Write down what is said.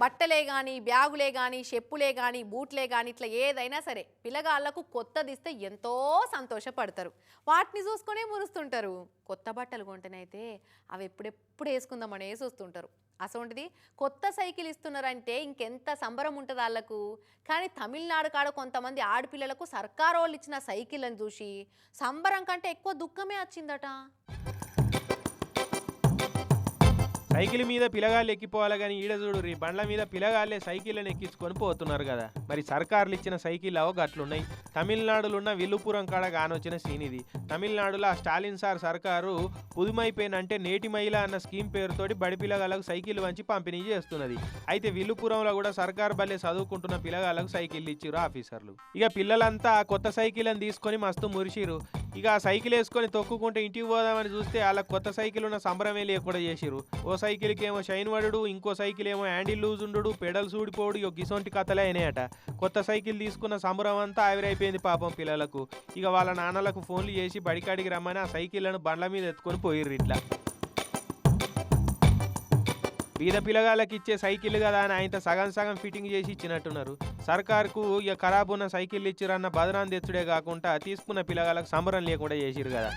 బట్టలే కానీ బ్యాగులే కానీ చెప్పులే కానీ బూట్లే కానీ ఇట్లా ఏదైనా సరే పిల్లగాళ్ళకు కొత్తది ఇస్తే ఎంతో సంతోషపడతారు. వాటిని చూసుకునే మురుస్తుంటారు. కొత్త బట్టలు కొంటేనైతే అవి ఎప్పుడెప్పుడు వేసుకుందామనే చూస్తుంటారు అసలుంటిది కొత్త సైకిల్ ఇస్తున్నారంటే ఇంకెంత సంబరం ఉంటుంది వాళ్ళకు కానీ తమిళనాడు కాడ కొంతమంది ఆడపిల్లలకు సర్కారు వాళ్ళు ఇచ్చిన సైకిళ్ళని చూసి సంబరం కంటే ఎక్కువ దుఃఖమే వచ్చిందట. సైకిల్ మీద పిలగాళ్ళు ఎక్కిపోవాలి కానీ ఈడ చూడు రీ బండ్ల మీద పిలగాళ్ళే సైకిళ్ళని ఎక్కించుకొని పోతున్నారు కదా. మరి సర్కార్లు ఇచ్చిన సైకిల్ అవో గట్లున్నాయి తమిళనాడులో ఉన్న విల్లుపురం కాడ కానొచ్చిన సీన్ ఇది. తమిళనాడులో ఆ స్టాలిన్ సార్ సర్కారు పుదుమైపోయినంటే నేటి మహిళ అన్న స్కీమ్ పేరుతోటి బడి పిల్లగాళ్ళకు సైకిల్ వంచి పంపిణీ చేస్తున్నది. అయితే విల్లుపురంలో కూడా సర్కార్ బల్లే చదువుకుంటున్న పిల్లగాళ్ళకు సైకిల్ ఇచ్చిరు ఆఫీసర్లు. ఇక పిల్లలంతా కొత్త సైకిల్ అని తీసుకొని మస్తు మురిసిరు ఇక సైకిల్ వేసుకొని తొక్కుకుంటే ఇంటికి పోదామని చూస్తే వాళ్ళ కొత్త సైకిల్ ఉన్న సంబరమే లేకుండా చేసిరు ఓ సైకిల్కి ఏమో షైన్ వడుడు ఇంకో సైకిల్ ఏమో హ్యాండిల్ లూజ్ ఉండడు పెడల్స్ ఊడిపోడు ఇక గిసొంటి కథలే అయినాయట. కొత్త సైకిల్ తీసుకున్న సంబరం అంతా ఆవిరైపోయింది పాపం పిల్లలకు. ఇక వాళ్ళ నాన్నలకు ఫోన్లు చేసి బడికాడికి రమ్మని ఆ సైకిళ్ళను బండ్ల మీద ఎత్తుకొని పోయిర్రు ఇట్లా. బీద పిల్లగాళ్ళకి ఇచ్చే సైకిల్ కదా అని ఆయన సగం సగం ఫిట్టింగ్ చేసి ఇచ్చినట్టున్నారు. సర్కార్కు ఇక ఖరాబ్ ఉన్న సైకిల్ ఇచ్చిరన్న బదనాన్ని తెచ్చుడే కాకుండా తీసుకున్న పిల్లగాళ్ళకు సంబరం లేకుండా చేసిరు కదా.